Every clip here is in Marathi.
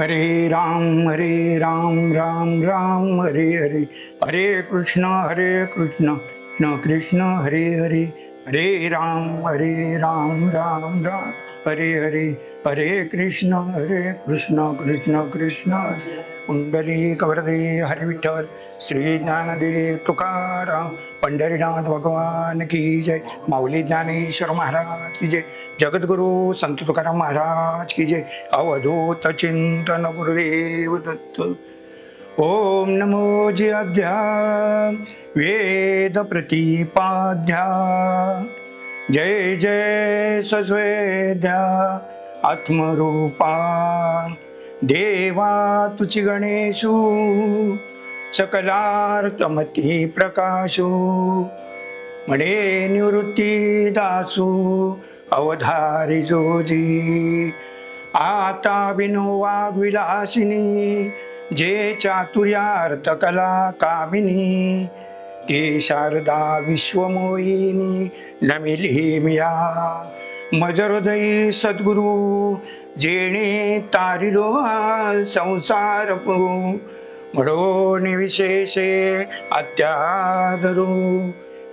हरे राम हरे राम राम राम हरे हरे। हरे कृष्ण हरे कृष्ण। कृष्ण कृष्ण हरे हरे। हरे राम हरे राम राम राम। हरे हरे। हरे कृष्ण हरे कृष्ण कृष्ण कृष्ण। कुंडली कवरदे हरे विठ्ठल श्री ज्ञानदेव तुकाराम। पंढरीनाथ भगवान की जय। माऊली ज्ञानेश्वर महाराज की जय। जगद्गुरु संत तुकाराम महाराज की जय. अवधूत चिंतन गुरुदेव दत्त. ओम नमो जयाध्या वेद प्रतिपाध्या जय जय सस्वेद्या. आत्मरूपा. देवा तुची गणेशू. सकलार्थमती प्रकाशू. म्हणे निवृत्ती दासू. अवधारी जोजी आता विनोवा विलासिनी जे चातुर्यार्थ कला कामिनी ते शारदा विश्वमोहिनी नमिली मिया मजरदयी सद्गुरु जेणे तारिलो संसार म्हणून विशेषे अत्यादरू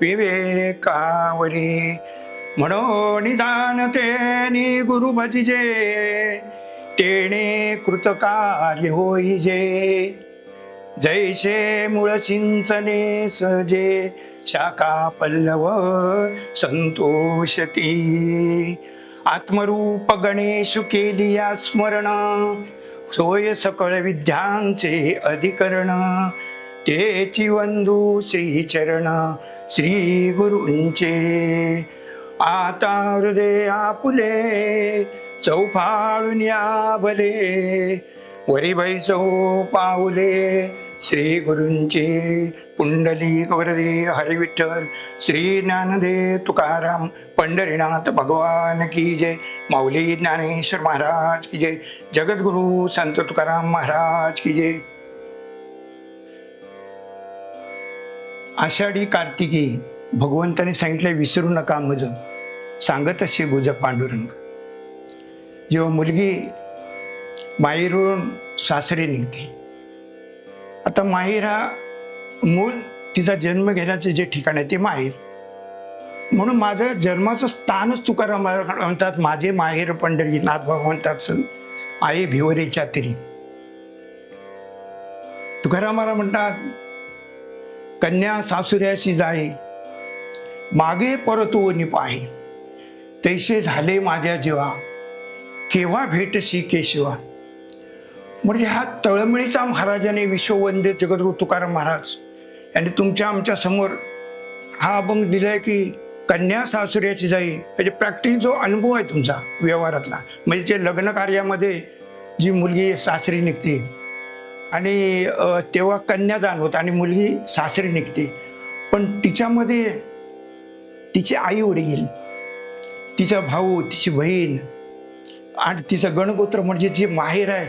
विवेकावरी म्हणून निदान तेनी गुरु भजिजे तेणे कृतकार्य होईजे. जैसे मूळ सिंचने सजे शाखा पल्लव संतोषती. आत्मरूप गणेश केलिया स्मरण सोय सकळ विद्यांचे अधिकरण. तेची वंदू श्रीचरण श्री गुरूंचे. आता हृदय आपुले चौफाळून या भले वरी पाऊले श्री गुरूंचे पुंडली गौरदे हरी विठ्ठल श्री ज्ञानदे तुकाराम पंढरीनाथ भगवान की जय. माऊली ज्ञानेश्वर महाराज की जय. जगद्गुरु संत तुकाराम महाराज की जय. आषाढी कार्तिकी भगवंताने सांगितलं विसरू नका मज. सांगत असे गुज पांडुरंग. जेव्हा मुलगी माहेरून सासरी निघते. आता माहीर हा मूळ तिचा जन्म घेण्याचं जे ठिकाण आहे ते माहेर. म्हणून माझं जन्माचं स्थानच तुकाराम म्हणतात माझे माहेर पंढरी नाथ बाबा म्हणतात आई भिवरेच्या तरी. तुकारामाला म्हणतात कन्या सासुऱ्याशी जाळे मागे परतोनी पाहे तैसे झाले माझ्या जीवा. केव्हा भेटशी केशिवा? म्हणजे हा तळमळीचा महाराजाने विश्ववंदे जगद्गुरु तुकाराम महाराज यांनी तुमच्या आमच्यासमोर हा अभंग दिलाय की कन्या सासुऱ्याची जाई. म्हणजे प्रॅक्टिस जो अनुभव आहे तुमचा व्यवहारातला म्हणजे जे लग्न कार्यामध्ये जी मुलगी सासरी निघते आणि तेव्हा कन्यादान होतं आणि मुलगी सासरी निघते. पण तिच्यामध्ये तिचे आई वडील तिचा भाऊ तिची बहीण आणि तिचं गणगोत्र म्हणजे जे माहेर आहे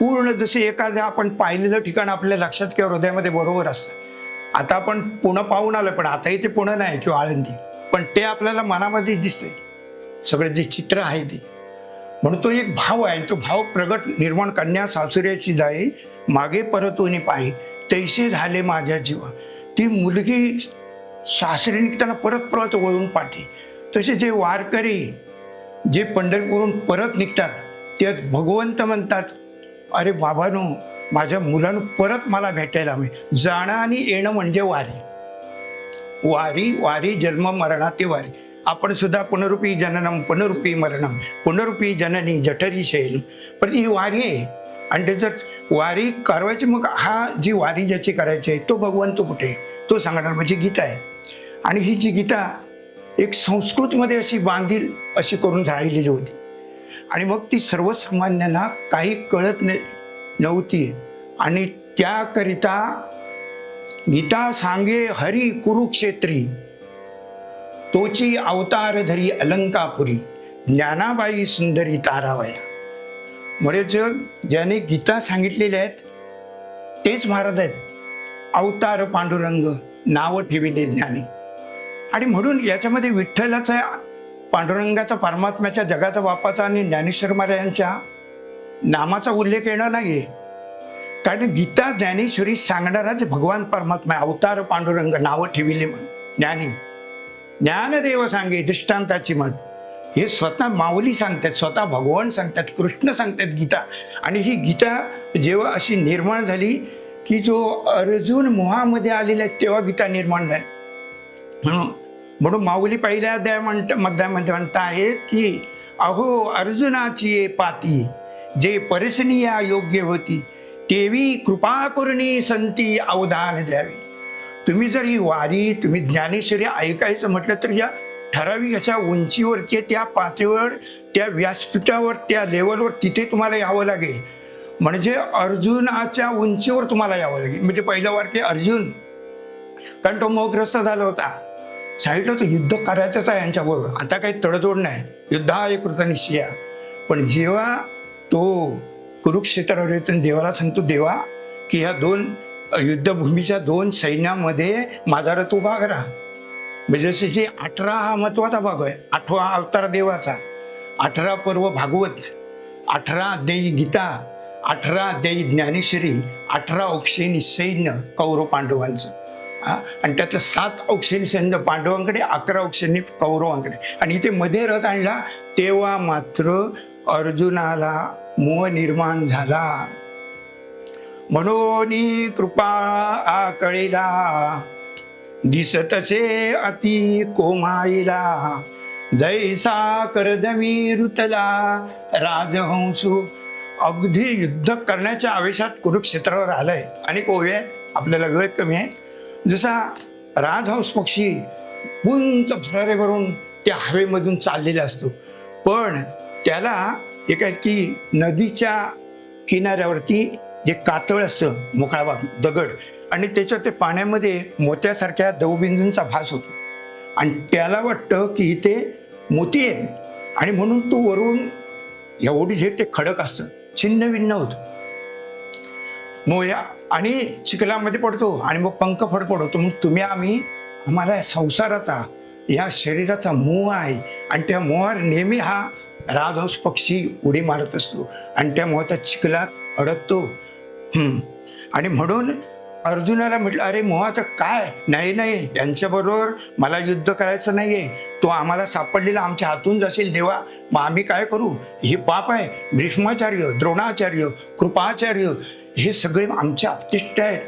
पूर्ण जसे एखादं आपण पाहिलेलं ठिकाण आपल्या लक्षात किंवा हृदयामध्ये बरोबर असतं. आता आपण पुणं पाहून आलं पण आताही ते पुणं नाही किंवा आळंदी. पण ते आपल्याला मनामध्ये दिसते सगळे जे चित्र आहे ते. म्हणून तो एक भाव आहे आणि तो भाव प्रगट निर्माण कन्या सासुऱ्याची जाई मागे परतून पाही. तैसे झाले माझ्या जीवा. ती मुलगी सासरी निघताना परत परत वळून पाठी. तसे जे वारकरी जे पंढरपूरून परत निघतात ते भगवंत म्हणतात अरे बाबानो माझ्या मुलानं परत मला भेटायला हवे. जाणं आणि येणं म्हणजे वारी. वारी वारी जन्म मरणा ते वारी. आपण सुद्धा पुनरुपी जननम पुनरुपी मरणम. पुनरुपी जननी जठरी शैल पण ही वारी आहे. आणि ते जर वारी करायची मग हा जी वारी ज्याची करायची आहे तो भगवंत कुठे? आहे? तो सांगणार म्हणजे गीता आहे. आणि ही जी गीता एक संस्कृतमध्ये अशी बांधील अशी करून राहिलेली होती. आणि मग ती सर्वसामान्यांना काही कळत न नव्हती. आणि त्याकरिता गीता सांगे हरी कुरुक्षेत्री तोची अवतार धरी अलंकापुरी ज्ञानाबाई सुंदरी तारावया. म्हणजेच ज्याने गीता सांगितलेल्या आहेत तेच महाराज आहेत. अवतार पांडुरंग नावं ठेविले ज्ञानी. आणि म्हणून याच्यामध्ये विठ्ठलाचा पांडुरंगाचा परमात्म्याच्या जगाचा बापाचा आणि ज्ञानेश्वर महाराजांच्या नामाचा उल्लेख येणार नाही कारण गीता ज्ञानेश्वरी सांगणारा जे भगवान परमात्मा अवतार पांडुरंग नावं ठेविले म्हण ज्ञानी. ज्ञानदेव सांगे दृष्टांताची मत. हे स्वतः माऊली सांगतात स्वतः भगवान सांगतात कृष्ण सांगतात गीता. आणि ही गीता जेव्हा अशी निर्माण झाली की जो अर्जुन मोहामध्ये आलेला आहे तेव्हा गीता निर्माण झाली. म्हणून म्हणून माऊली पहिल्या अध्याय म्हणत मध्यामध्ये म्हणता आहे की अहो अर्जुनाची ये पाती जे परिसनीया योग्य होती तेवी कृपा करुणी संती अवधान द्यावी. तुम्ही जर ही वारी तुम्ही ज्ञानेश्वरी ऐकायचं म्हटलं तर या ठराविक अशा उंचीवरती त्या पातळीवर त्या व्यासपीठावर त्या लेवलवर तिथे तुम्हाला यावं लागेल. म्हणजे अर्जुनाच्या उंचीवर तुम्हाला यावं लागेल. म्हणजे पहिलं वाक्य अर्जुन. कारण तो मोहग्रस्त झाला होता. साईडला तो युद्ध करायचंच आहे यांच्याबरोबर. आता काही तडजोड नाही. युद्ध हा एक निश्चय पण जेव्हा तो कुरुक्षेत्रावर येतो देवाला सांगतो देवा की ह्या दोन युद्धभूमीच्या दोन सैन्यामध्ये माझा रथ उभा करा म्हणजे जसे जे अठरा हा महत्त्वाचा भाग आहे. आठवा अवतार देवाचा. अठरा पर्व भागवत. अठरा देयी गीता. अठरा देई ज्ञानेश्वरी. अठरा औक्षेनी सैन्य कौरव पांडवांचं. आणि त्यातलं सात औक्षणी संध पांडवांकडे अकरा औक्षणी कौरवांकडे. आणि इथे मध्ये रथ आणला. तेव्हा मात्र अर्जुनाला मोह निर्माण झाला. म्हणून कृपा आकळीला. दिसतसे अति कोमाईला जैसा करदमी ऋतला. राजहंसू अगदी युद्ध करण्याच्या आवेशात कुरुक्षेत्रावर आलंय आणि कोवे आपल्याला वेळ कमी आहे. जसा राजहंस पक्षी उंच फरारे भरून त्या हवेमधून चाललेला असतो. पण त्याला एक आहे की नदीच्या किनाऱ्यावरती जे कातळ असतं मोकळा दगड आणि त्याच्यावर ते पाण्यामध्ये मोत्यासारख्या दवबिंदूंचा भास होतो. आणि त्याला वाटतं की इथे मोती आहेत. आणि म्हणून तो वरून एवढी जे ते खडक असतं छिन्न भिन्न मोया आणि चिखलामध्ये पडतो आणि मग पंख फडफडतो. मग तुम्ही आम्ही आम्हाला या संसाराचा या शरीराचा मोह आहे. आणि त्या मोहावर नेहमी हा राजहंस पक्षी उडी मारत असतो. आणि त्या मोहाचा चिखलात अडकतो. आणि म्हणून अर्जुनाला म्हटलं अरे मोहाचं काय? नाही नाही. यांच्याबरोबर मला युद्ध करायचं नाही आहे तो आम्हाला सापडलेला आमच्या हातून जाशील देवा. मग आम्ही काय करू? हे पाप आहे. भीष्माचार्य द्रोणाचार्य कृपाचार्य हे सगळे आमचे आपतिष्ट आहेत.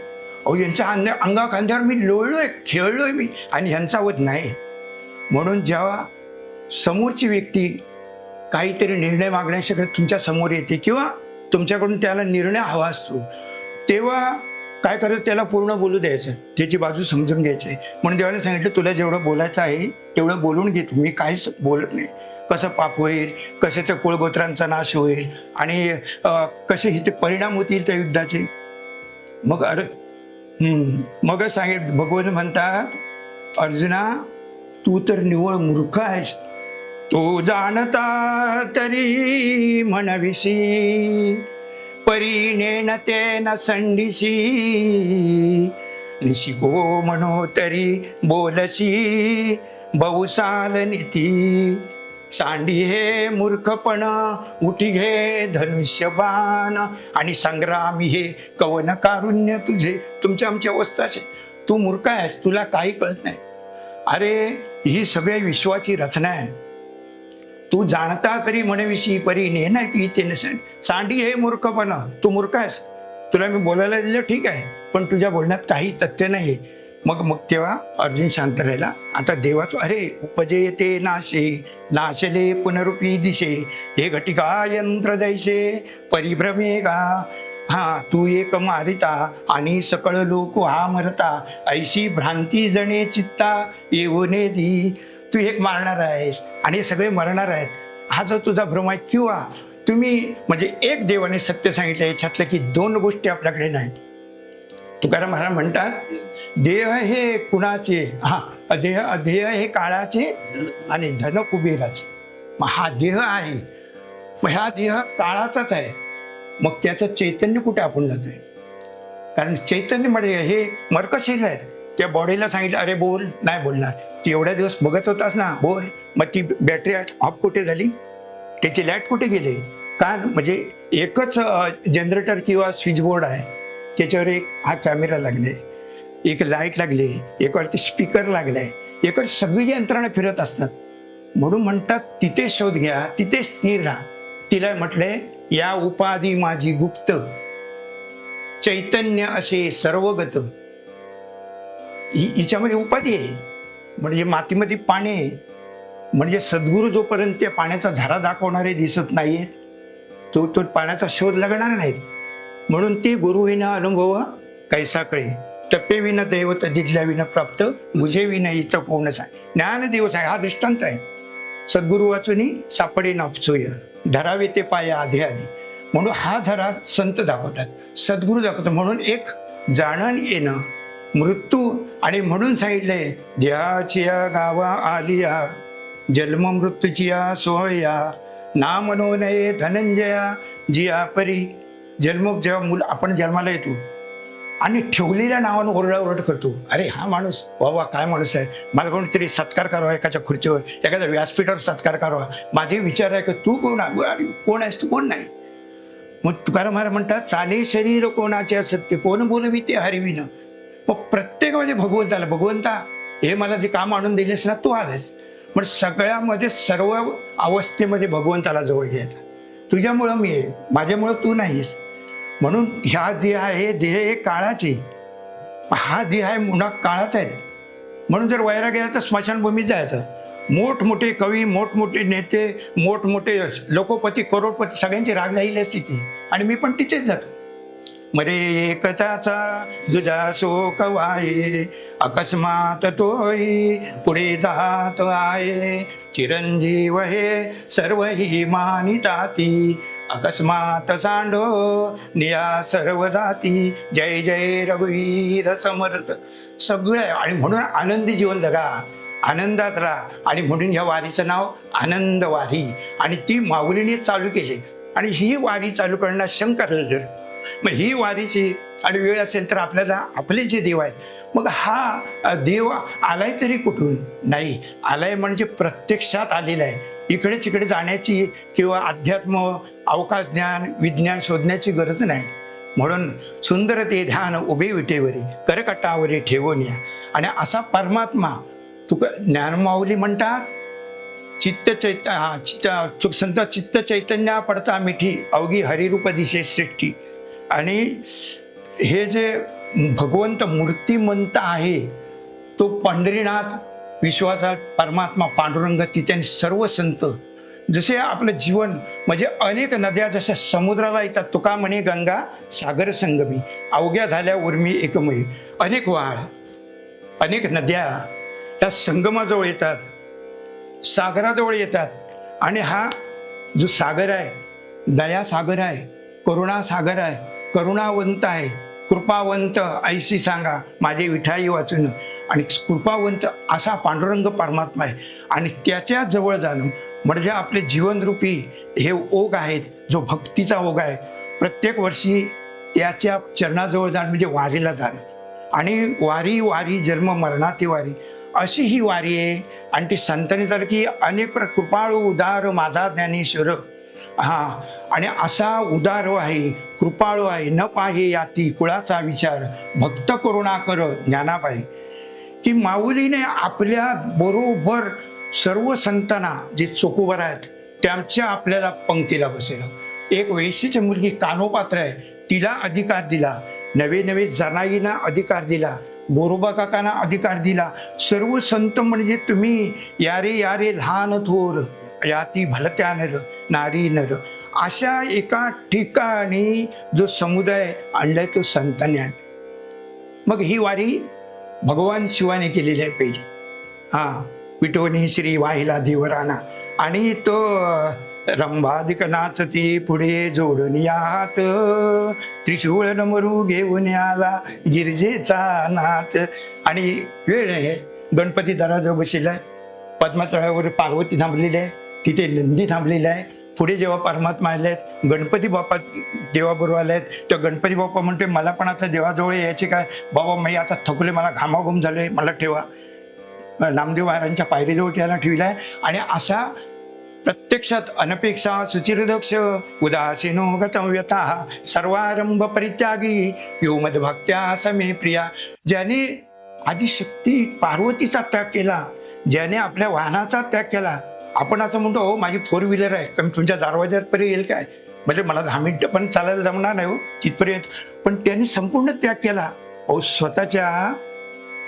अहो यांच्या अंगा अंगा खांद्यावर मी लोळलोय खेळलोय मी आणि ह्यांचा वध नाही. म्हणून जेव्हा समोरची व्यक्ती काहीतरी निर्णय मागण्यासाठी तुमच्यासमोर येते किंवा तुमच्याकडून त्याला निर्णय हवा असतो तेव्हा काय करायचं? त्याला पूर्ण बोलू द्यायचं. त्याची बाजू समजून घ्यायची. म्हणून देवाने सांगितलं तुला जेवढं बोलायचं आहे तेवढं बोलून घे मी काहीच बोलत नाही. कसं पाप होईल कसे त्या कुळगोत्रांचा नाश होईल आणि कसे कसे ते परिणाम होतील त्या युद्धाचे? मग अरे मग सांगेल भगवान म्हणतात अर्जुना तू तर निवळ मूर्ख आहेस. तो जाणता तरी म्हणविसी ते तेन संडिसी निशिगो म्हणो तरी बोलसी बहुसाल नीती. सांडी हे मूर्खपण उठी घे धनुष्यबाण. आणि संग्राम हे कवन कारुण्य तुझे तुमच्या आमची अवस्था असे तू मूर्ख आहेस तुला काही कळत नाही. अरे ही सगळ्या विश्वाची रचना आहे. तू जाणता तरी म्हणविषयी परी ने नाही की ते नसेल. सांडी हे मूर्खपण तू मूर्ख आहेस. तुला मी बोलायला दिलं ठीक आहे पण तुझ्या बोलण्यात काही तथ्य नाही मग मग तेव्हा अर्जुन शांत राहिला. आता देवाचं अरे उपजे ते नाशे नाशले पुनरुपी दिशे हे घटिका यंत्र जैसे परिभ्रमे गा. हा तू एक मारिता आणि सकळ लोक हा मरता ऐशी भ्रांती जणे चित्ता येऊने दी. तू एक मारणार आहेस आणि सगळे मरणार आहेत. हा जो तुझा भ्रम आहे किंवा तुम्ही म्हणजे एक देवाने सत्य सांगितलं याच्यातलं की दोन गोष्टी आपल्याकडे नाहीत. तुकाराम महाराज म्हणतात देह हे कुणाचे? हा देह देह हे काळाचे आणि धन कुबेराचे. मग हा देह आहे. मग हा देह काळाचाच आहे. मग त्याचं चैतन्य कुठे आपण जातोय? कारण चैतन्य म्हणजे हे मर्क शरीर आहे त्या बॉडीला सांगितलं अरे बोल. नाही बोलणार. ती एवढ्या दिवस बघत होतास ना बोल. मग ती बॅटरी ऑफ कुठे झाली? त्याची लाइट कुठे गेली? कारण म्हणजे एकच जनरेटर किंवा स्विच बोर्ड आहे. त्याच्यावर एक हा कॅमेरा लागले एक लाइट लागली एकवरती स्पीकर लागलाय एकवर सगळी यंत्रणा फिरत असतात. म्हणून म्हणतात तिथे शोध घ्या तिथे स्थिर राहा. तिला म्हटले या उपाधी माझी गुप्त. चैतन्य असे सर्वगत. ही हिच्यामध्ये उपाधी आहे. म्हणजे मातीमध्ये पाणी आहे. म्हणजे सद्गुरू जोपर्यंत त्या पाण्याचा झरा दाखवणारे दिसत नाहीये तो तो पाण्याचा शोध लागणार नाही. म्हणून ती गुरुविना अनुभव कैसा कळे तपेविन दैवत दिदल्याविन प्राप्त बुजेविन विना इथं कोणच आहे ज्ञान दिवस आहे हा दृष्टांत आहे. सद्गुरु वाचुनी सापडे नापसोय धरावे ते पाय आधी आधी. म्हणून हा धरा संत दाखवतात सद्गुरू दाखवतात. म्हणून एक जाणण येणं मृत्यू आणि म्हणून सांगितलंय देहाचिया गावा आलिया जन्म मृत्यूचिया सोहया ना मनोनये धनंजया जिया परी. जन्म जेव्हा मूल आपण जन्माला येतो आणि ठेवलेल्या नावानं ओरडाओरड करतो. अरे हा माणूस बाबा काय माणूस आहे? मला कोणीतरी सत्कार करावा एखाद्या खुर्चीवर एखाद्या व्यासपीठावर सत्कार करावा. माझे विचार आहे की तू कोण आहे? कोण आहेस तू? कोण नाही? मग तुकाराम महाराज म्हणतात चाले शरीर कोणाचे सत्य कोण बोलवी ते हरिविन? मग प्रत्येकामध्ये भगवंताला भगवंता हे मला जे काम आणून दिलेस ना तू आलेस. पण सगळ्यामध्ये सर्व अवस्थेमध्ये भगवंताला जवळ घ्यायचा तुझ्यामुळं मी आहे. माझ्यामुळं तू नाहीस. म्हणून ह्या देह आहे देह हे काळाचे. हा देह आहे मुना काळाचा आहे. म्हणून जर वैरा गेला तर स्मशानभूमीत जायचं. मोठमोठे कवी मोठमोठे नेते मोठमोठे लोकोपती करोडपती सगळ्यांची राग झालेली असते ती. आणि मी पण तिथेच जातो. मरे एकताचा दुजा शोक वाये अकस्मात तोही पुढे जात आहे. चिरंजीव हे सर्व ही मानिताती अकस्मात सांडो निया सर्व जाती जय जय रघुवीर समर्थ. सगळं आहे आणि म्हणून आनंदी जीवन जगा. आनंदात राहा. आणि म्हणून ह्या वारीचं नाव आनंद वारी. आणि ती माऊलीने चालू केली. आणि ही वारी चालू करणं शंकर जर. मग ही वारीची आणि वेळ असेल तर आपल्याला आपले जे देव आहेत मग हा देव आलाय तरी कुठून? नाही. आलाय म्हणजे प्रत्यक्षात आलेला आहे. इकडे तिकडे जाण्याची किंवा अध्यात्म अवकाश ज्ञान विज्ञान शोधण्याची गरज नाही. म्हणून सुंदर ते ध्यान उभे विटेवरी करकटावरी ठेवून या. आणि असा परमात्मा तुका ज्ञानमाऊली म्हणतात चित्त चैत हा चित्त संत चित्त चैतन्या पडता मिठी अवघी हरिरूप दिशे सृष्टी. आणि हे जे भगवंत मूर्तिमंत आहे तो पंढरीनाथ विश्वाचा परमात्मा पांडुरंग तिथे सर्व संत जसे आपलं जीवन म्हणजे अनेक नद्या जशा समुद्राला येतात तुका म्हणे गंगा सागर संगमी. अवघ्या झाल्या उर्मी एकमयी अनेक वाळ अनेक नद्या त्या संगमाजवळ येतात सागराजवळ येतात. आणि हा जो सागर आहे दया सागर आहे करुणा सागर आहे करुणावंत आहे कृपावंत ऐशी सांगा माझे विठाई वाचून. आणि कृपावंत असा पांडुरंग परमात्मा आहे. आणि त्याच्याजवळ जाणं म्हणजे आपले जीवनरूपी हे ओघ आहेत जो भक्तीचा ओघ आहे प्रत्येक वर्षी त्याच्या चरणाजवळ जाण म्हणजे वारीला जाणं. आणि वारी वारी जन्म मरणाती वारी अशी ही वारी आहे. आणि ती संतांनी तर की अनेक प्र कृपाळू उदार माझा ज्ञानेश्वर. हां आणि असा उदार आहे कृपाळू आहे न पाहे याती कुळाचा विचार भक्त करुणा कर ज्ञानापाई की माऊलीने आपल्या बरोबर सर्व संतांना जे चोकोबर आहेत त्यांच्या आपल्याला पंक्तीला बसेल. एक वैशीची मुलगी कानोपात्र आहे तिला अधिकार दिला. नवे नवे जनाईना अधिकार दिला बोरोबा काकांना अधिकार दिला. सर्व संत म्हणजे तुम्ही यारे यारे लहान थोर याती भलत्या नर नारी नर अशा एका ठिकाणी जो समुदाय आणलाय तो संतांनी आण मग ही वारी भगवान शिवाने केलेली आहे पहिली. हां. विठोनी श्री वाहिला देवराना आणि तो रंभाधिक नाचती पुढे जोडून यात त्रिशूळ नमरू घेऊन आला गिरजेचा नाच आणि वेळ आहे गणपती दराजवळ बसलेला आहे. पद्मातळावर पार्वती थांबलेली आहे. तिथे नंदी थांबलेला आहे. पुढे जेव्हा परमात्मा आले आहेत गणपती बाप्पा देवाबरोबर आले आहेत तर गणपती बाप्पा म्हणते मला पण आता देवाजवळ यायचे काय बाबा मी आता थकले मला घामाघूम झाले मला ठेवा. नामदेव महाराजांच्या पायरीजवळ त्याला ठेवला आहे आणि असा प्रत्यक्षात अनपेक्षा सुचिरदक्ष उदासीनो गतव्यता सर्वारंभ परित्यागी यो भक्त्या समे प्रिया. ज्याने आदिशक्ती पार्वतीचा त्याग केला ज्याने आपल्या वाहनाचा त्याग केला. आपण आता म्हणतो हो माझी फोर व्हीलर आहे कमी तुमच्या दरवाज्यापर्यंत येईल काय? म्हणजे मला दहा मिनिटं पण चालायला जमणार नाही हो तिथपर्यंत. पण त्यांनी संपूर्ण त्याग केला. अहो स्वतःच्या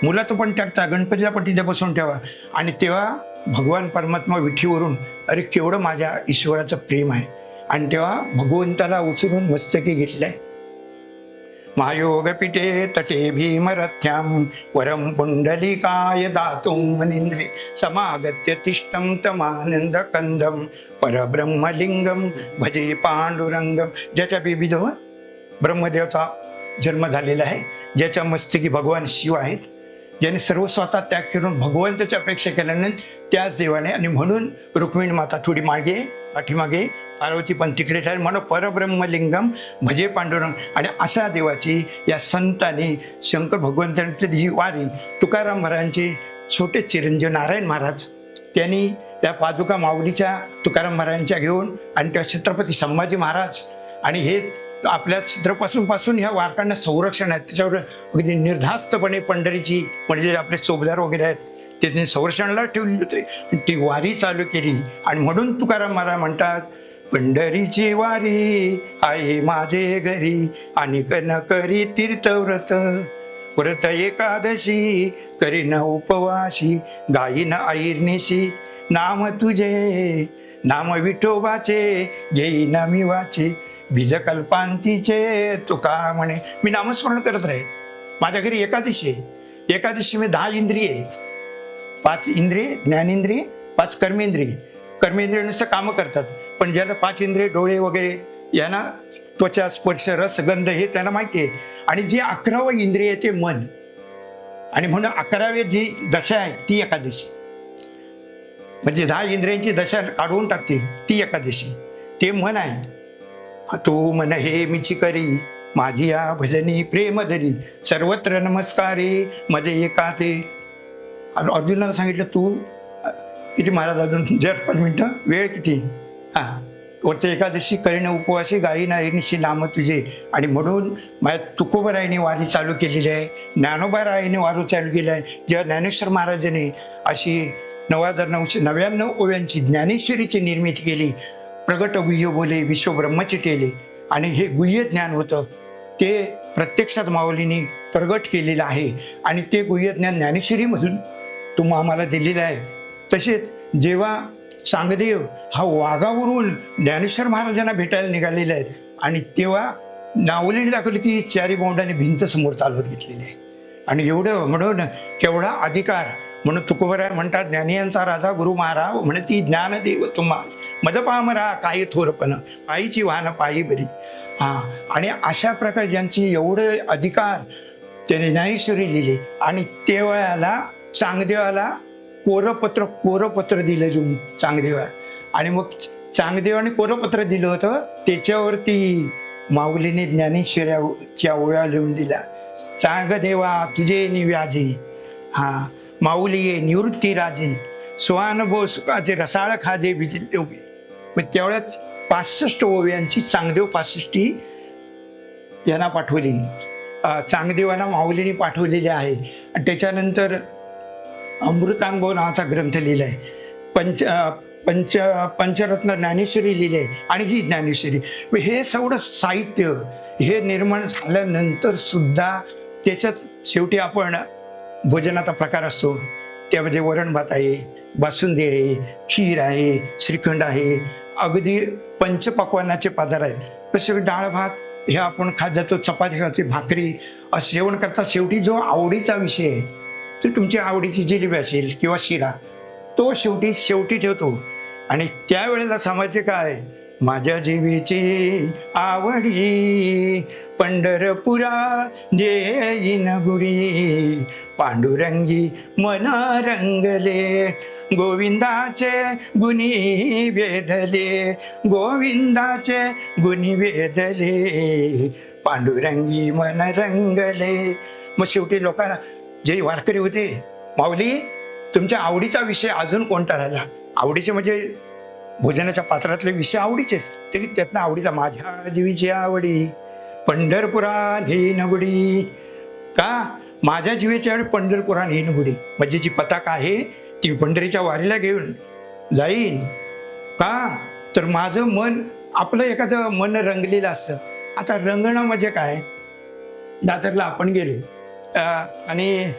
मुलाचं पण टाकता गणपतीला पण तिथे बसून ठेवा. आणि तेव्हा भगवान परमात्मा विठीवरून अरे केवढं माझ्या ईश्वराचं प्रेम आहे. आणि तेव्हा भगवंताला उचलून मस्तकी घेतलंय. महायोगपीठे तटे भीमरथ्यां वरं पुण्डलिकाय दातुं मनिन्द्रे समागत्य तिष्ठं तमानन्दकन्दं परब्रह्मलिंगम भजे पांडुरंगम ज्याच्या बेबीजवळ ब्रह्मदेवाचा जन्म झालेला आहे ज्याच्या मस्तकी भगवान शिव आहेत. ज्याने सर्व स्वतः त्याग करून भगवंताची अपेक्षा केल्यानंतर त्याच देवाने आणि म्हणून रुक्मिणी माता थोडी मागे पाठीमागे पार्वती पण तिकडे ठेवले. म्हणून परब्रह्मलिंगम भजे पांडुरंग आणि अशा देवाची या संतांनी शंकर भगवंतांची जी वारी तुकाराम महाराजांचे छोटे चिरंजीव नारायण महाराज त्यांनी त्या पादुका माऊलीच्या तुकाराम महाराजांच्या घेऊन आणि त्या छत्रपती संभाजी महाराज आणि हे आपल्या छत्रपासून पासून ह्या वारकांना संरक्षण आहे. त्याच्यावर अगदी निर्धास्तपणे पंढरीची म्हणजे आपले चोबदार वगैरे आहेत ते त्यांनी संरक्षणाला ठेवली होते. ती वारी चालू केली. आणि म्हणून तुकाराम महाराज म्हणतात पंढरीची वारी आहे माझे घरी आणि न करी तीर्थव्रत. व्रत एकादशी करीन उपवासी गाईन ऐरनिशी नाम तुझे नाम विठोबाचे घेईन मी वाचे बीजकल्पांतीचे तुका म्हणे. मी नामस्मरण करत राहील. माझ्या घरी एकादशी आहे. एकादशी मी दहा इंद्रिय आहे पाच इंद्रिय ज्ञानेंद्रिय पाच कर्मेंद्रिय. कर्मेंद्रिय नुसतं कामं करतात. पण ज्याला पाच इंद्रिय डोळे वगैरे यांना त्वचा स्पर्श रस गंध हे त्यांना माहिती आहे. आणि जे अकरावं इंद्रिय आहे ते मन. आणि म्हणून अकरावे जी दशा आहे ती एकादशी. म्हणजे दहा इंद्रियांची दशा काढून टाकते ती एकादशी. ते मन आहे. तू मन हे मिची करी माझी या भजनी प्रेमधरी सर्वत्र नमस्कारे मजे एका ते आणि अर्जुनाला सांगितलं तू किती महाराज अजून जर पाच मिनटं वेळ किती? हां वरते एकादशी करीन उपवासी गायी नायनीशी नाम तुझे. आणि म्हणून माझ्या तुकोबरायने वारी चालू केलेली आहे ज्ञानोबारायने वारू चालू केली आहे जेव्हा ज्ञानेश्वर महाराजांनी अशी नऊ हजार नऊशे नव्याण्णव ओव्यांची ज्ञानेश्वरीची निर्मिती केली प्रगट गुह्य बोले विश्व टेले. आणि हे गुह्य ज्ञान होतं ते प्रत्यक्षात माऊलींनी प्रगट केलेलं आहे. आणि ते गुह्य ज्ञान ज्ञानेश्वरीमधून तुम्हा आम्हाला दिलेलं आहे. तसेच जेव्हा सांगदेव हा वाघावरून ज्ञानेश्वर महाराजांना भेटायला निघालेले आहेत आणि तेव्हा नावलीने दाखवली की चारी बोंडाने भिंत समोर चालवत घेतलेली आहे. आणि एवढं म्हणून केवढा अधिकार म्हणून तुकोबराय म्हणतात ज्ञानियांचा राजा गुरु महाराज म्हणे ती ज्ञानदेव तुम्हा मजपामरा काही थोरपण पायीची वाहनं पायी बरी. हा आणि अशा प्रकारे ज्यांची एवढे अधिकार त्याने ज्ञानेश्वरी लिहिले आणि तेवळ्याला चांगदेवाला कोरपत्र कोरपत्र दिलं लिहून चांगदेवा आणि मग चांगदेवाने कोरपत्र दिलं होतं त्याच्यावरती माऊलीने ज्ञानेश्वऱ्याच्या ओव्या लिहून दिल्या. चांगदेवा तुझे निव्याजे हा माऊली ये निवृत्ती राजे. स्वानुभव सुखाचे रसाळ खाजे बिजले उभे. मग तेवढ्याच पासष्ट ओव्यांची चांगदेव पासष्टी यांना पाठवली. चांगदेवांना माऊलीने पाठवलेली आहे. आणि त्याच्यानंतर अमृतांगो नावाचा ग्रंथ लिहिला आहे पंच पंच पंचरत्न ज्ञानेश्वरी लिहिली आहे आणि ही ज्ञानेश्वरी. मग हे सगळं साहित्य हे निर्माण झाल्यानंतर सुद्धा त्याच्यात शेवटी आपण भोजनाचा प्रकार असतो. त्यामध्ये वरण भात आहे बासुंदी आहे खीर आहे श्रीखंड आहे. अगदी पंचपक्वानाचे पदार्थ आहेत. तसे डाळ भात हे आपण खात जातो चपाती खाते भाकरी असं जेवण करता शेवटी जो आवडीचा विषय आहे तो तुमची आवडीची जिलेबी असेल किंवा शिरा तो शेवटी शेवटी ठेवतो. आणि त्यावेळेला समाजाचे काय? माझ्या जीवेची आवडी पंढरपुरा देईन गुडी पांडुरंगी मना रंगले गोविंदाचे गुणी वेधले गोविंदाचे गुणी वेधले. पांडुरंगी मन रंगले. मग शेवटी लोकांना जे वारकरी होते माऊली तुमच्या आवडीचा विषय अजून कोणता राहिला? आवडीचे म्हणजे भोजनाच्या पात्रातले विषय आवडीचेच तरी त्यातनं आवडीचा माझ्या जीवीची आवडी. पंढरपुराण हे नगुडी का? माझ्या जीवेची आवडी पंढरपुरा हे नगुडी म्हणजे जी पताका आहे ती पंढरीच्या वारीला घेऊन जाईन. का? तर माझं मन आपलं एखादं मन रंगलेलं असतं. आता रंगणं म्हणजे काय? दादरला आपण गेलो. आणि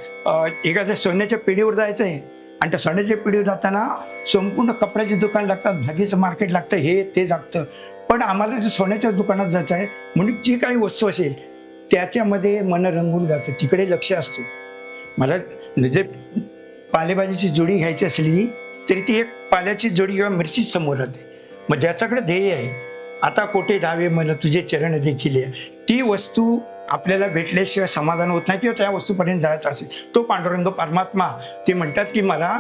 एखाद्या सोन्याच्या पिढीवर जायचं आहे आणि त्या सोन्याच्या पिढीवर जाताना संपूर्ण कपड्याचे दुकान लागतात भागीचं मार्केट लागतं हे ते लागतं. पण आम्हाला ते सोन्याच्या दुकानात जायचं आहे म्हणून जी काही वस्तू असेल त्याच्यामध्ये मन रंगून जातं. तिकडे लक्ष असतो. मला जे पालेभाजीची जोडी घ्यायची असली तरी ती एक पाल्याची जोडी किंवा मिरचीच समोर राहते. मग ज्याच्याकडे ध्येय आहे आता कोठे जावे मला तुझे चरण देखील आहे ती वस्तू आपल्याला भेटल्याशिवाय समाधान होत नाही किंवा त्या वस्तूपर्यंत जायचं असेल. तो पांडुरंग परमात्मा ते म्हणतात की मला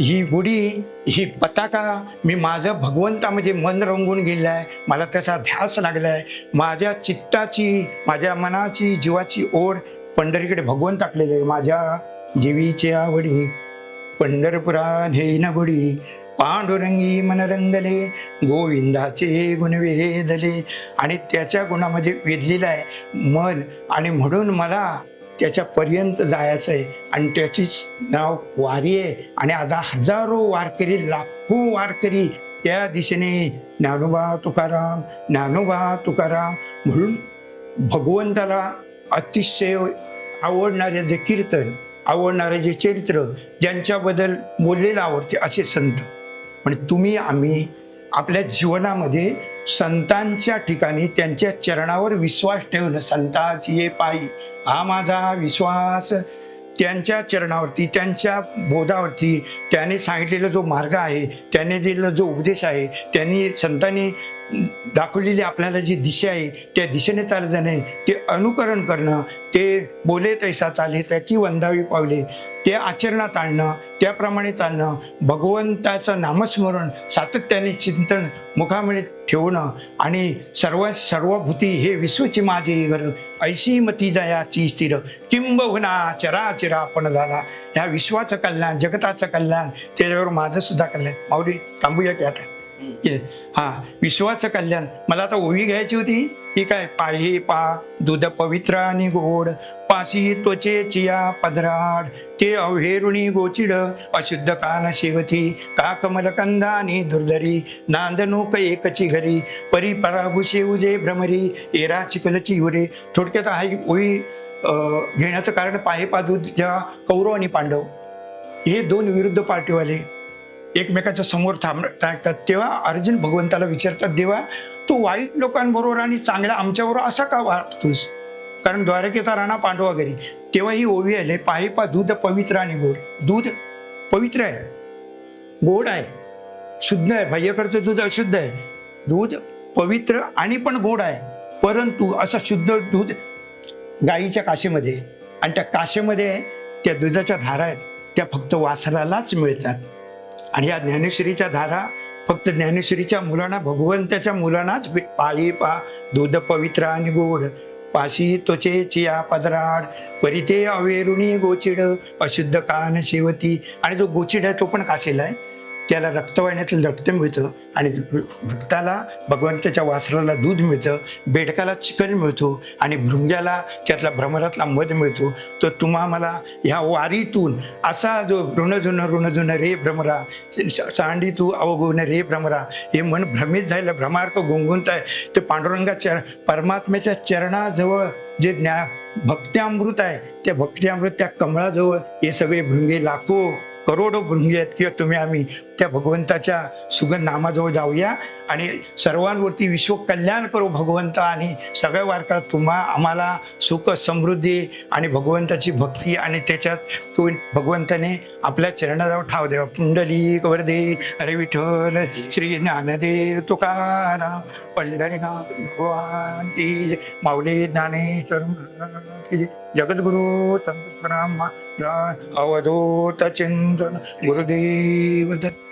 ही गुढी ही पताका मी माझं भगवंतामध्ये मन रंगून गेलं आहे मला त्याचा ध्यास लागला आहे माझ्या चित्ताची माझ्या मनाची जीवाची ओढ पंढरीकडे भगवंत टाकलेलं आहे. माझ्या जीवीचे आवडी पंढरपुरा न गुढी पांडुरंगी मनरंगले गोविंदाचे गुण वेधले आणि त्याच्या गुणामध्ये वेधलेलं आहे मन. आणि म्हणून मला त्याच्यापर्यंत जायचं आहे. आणि त्याचीच नाव वारी आहे. आणि आता हजारो वारकरी लाखो वारकरी त्या दिशेने ज्ञानोबा तुकाराम ज्ञानोबा तुकाराम म्हणून भगवंताला अतिशय आवडणारे जे कीर्तन आवडणारे जे चरित्र ज्यांच्याबद्दल बोललेलं आवडते असे संत. पण तुम्ही आम्ही आपल्या जीवनामध्ये संतांच्या ठिकाणी त्यांच्या चरणावर विश्वास ठेवणं संताची ये पायी हा माझा विश्वास. त्यांच्या चरणावरती त्यांच्या बोधावरती त्याने सांगितलेला जो मार्ग आहे त्याने दिलेला जो उपदेश आहे त्यांनी संतांनी दाखवलेली आपल्याला जी दिशा आहे त्या दिशेने चालत जाणे ते अनुकरण करणं ते बोले तैसा चाले त्याची वंदावी पावले ते आचरणात आणणं त्याप्रमाणे चालणं भगवंताचं नामस्मरण सातत्याने चिंतन मुखामध्ये ठेवणं आणि सर्व सर्वभूती हे विश्वची माझी घर. ऐशी मती जयाची स्थिर. किंबहुना चराचरा आपण झाला. ह्या विश्वाचं कल्याण जगताचं कल्याण त्याच्यावर माझं सुद्धा कल्याण. माऊली थांबूया की आता. हा विश्वाचं कल्याण. मला आता ओवी घ्यायची होती. ती काय? पाही पा दूध पवित्र आणि गोड. पाशी त्वचे चिया पदराड. ते अवहेरुणी गोचिड. अशुद्ध कान शेवती का कमल कंदानी दुर्धरी नांदनोक एकची घरी. परी पराभुषे उजे भ्रमरी. एरा चिकलची उरे. थोडक्यात हा ओवी घेण्याचं कारण पाहे पादू ज्या कौरव आणि पांडव. हे दोन विरुद्ध पार्टीवाले. एकमेकाच्या समोर थांब टाकतात तेव्हा अर्जुन भगवंताला विचारतात देवा तू वाईट लोकांबरोबर आणि चांगल्या आमच्याबरोबर असा का वागतोस? कारण द्वारकेचा राणा पांडवा घरी. तेव्हा ही ओवी आले पाही पा दूध पवित्र आणि गोड. दूध पवित्र आहे. गोड आहे. शुद्ध आहे. बाह्यकडचं दूध अशुद्ध आहे. दूध पवित्र आणि पण गोड आहे. परंतु असं शुद्ध दूध गाईच्या काशेमध्ये आणि त्या काशेमध्ये त्या दुधाच्या धारा आहेत त्या फक्त वासरालाच मिळतात. आणि या ज्ञानेश्वरीच्या धारा फक्त ज्ञानेश्वरीच्या मुलांना भगवंताच्या मुलांनाच पाळी पायी पा दूध पवित्र आणि गोड. पाशी त्वचे चिया पदराड परिते अवेरुणी गोचिड अशुद्ध कान शेवती आणि जो गोचिड आहे तो पण कासेला आहे. त्याला रक्तवाहिन्यातील रक्त मिळतं आणि भक्ताला भगवंताच्या वासराला दूध मिळतं बेडकाला चिकन मिळतो आणि भृंग्याला त्यातला भ्रमरातला मध मिळतो. तर तुम्हा मला ह्या वारीतून असा जो ऋणजुन ऋणजुन रे भ्रमरा सांडी तू अवगुण रे भ्रमरा हे मन भ्रमित झालं भ्रमार्क गुंगुंत आहे. ते पांडुरंगाच्या परमात्म्याच्या चरणाजवळ जे ज्ञा भक्त्यामृत आहे त्या भक्त्यामृत त्या कमळाजवळ हे सगळे भृंगे लाखो करोडो भृंगे आहेत किंवा तुम्ही आम्ही त्या भगवंताच्या सुगंध नामाजवळ जाऊया. आणि सर्वांवरती विश्व कल्याण करू भगवंत आणि सगळ्या वारकाळ तुम्हा आम्हाला सुख समृद्धी आणि भगवंताची भक्ती आणि त्याच्यात तो भगवंताने आपल्या चरणाजवळ ठाव द्यावा. पुंडली वरदे अरे विठ्ठल श्री ज्ञानदेव तुकाराम पंढरीनाथ भगवान की माऊली ज्ञानेश्वर महाराज की जय. अवधूत चिंतन गुरुदेव दत्त